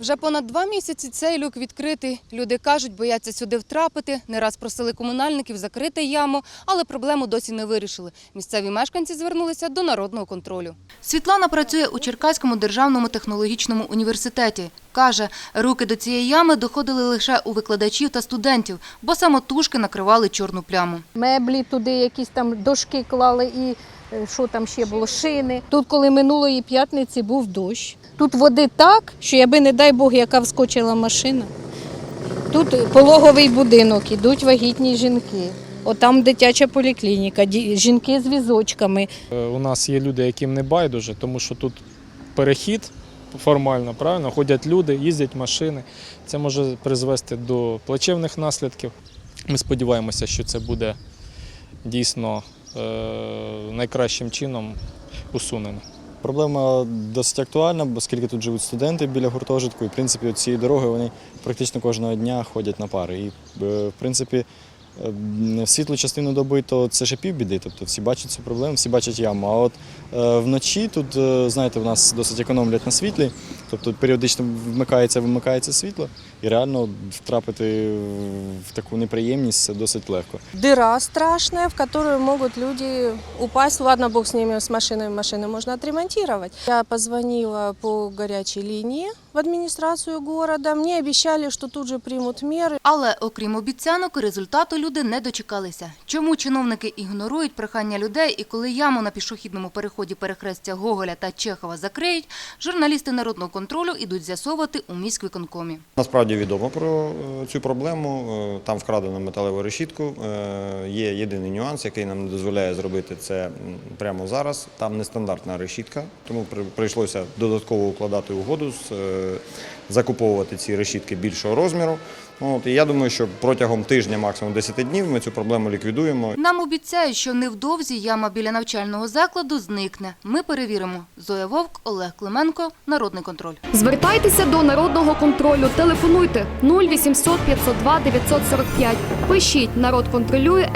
Вже понад два місяці цей люк відкритий. Люди кажуть, бояться сюди втрапити. Не раз просили комунальників закрити яму, але проблему досі не вирішили. Місцеві мешканці звернулися до народного контролю. Світлана працює у Черкаському державному технологічному університеті. Каже, руки до цієї ями доходили лише у викладачів та студентів, бо самотужки накривали чорну пляму. меблі туди, якісь там дошки клали і е, що там ще було, шини. Тут, коли минулої п'ятниці був дощ, тут води так, що якби, не дай Бог, яка вскочила машина. Тут пологовий будинок, ідуть вагітні жінки. Отам дитяча поліклініка, жінки з візочками. Е, У нас є люди, яким не байдуже, тому що тут перехід формально, правильно, ходять люди, їздять машини. Це може призвести до плачевних наслідків. Ми сподіваємося, що це буде дійсно е, найкращим чином усунено. Проблема досить актуальна, оскільки тут живуть студенти біля гуртожитку, і в принципі цієї дороги вони практично кожного дня ходять на пари. І е, в принципі, е, в світлу частину доби то це ще півбіди, тобто всі бачать цю проблему, всі бачать яму. А от е, вночі тут, знаєте, в нас досить економлять на світлі, тобто періодично вмикається, вимикається світло, і реально втрапити в таку неприємність це досить легко. дыра страшная, в которую могут люди упасть. Ладно, бог с ними, с машиной, машины можно отремонтировать. Я позвонила по горячей линии в администрацию города. Мне обещали, что тут же примут меры. Але окрім обіцянок, результату люди не дочекалися. Чому чиновники ігнорують прохання людей і коли яму на пішохідному переході перехрестя Гоголя та Чехова закриють, журналісти народного контролю ідуть з'ясовувати у міськвиконкомі. Насправді відомо про е, цю проблему. Е, Там вкрадено металеву решітку. Е, Є єдиний нюанс, який нам не дозволяє зробити це прямо зараз. Там нестандартна решітка, тому прийшлося додатково укладати угоду, закуповувати ці решітки більшого розміру. От, і я думаю, що протягом тижня, максимум 10 днів, ми цю проблему ліквідуємо. Нам обіцяють, що невдовзі яма біля навчального закладу зникне. Ми перевіримо. Зоя Вовк, Олег Клименко, Народний контроль. Звертайтеся до народного контролю. Телефонуйте 0800 502 945. Пишіть народ контролює.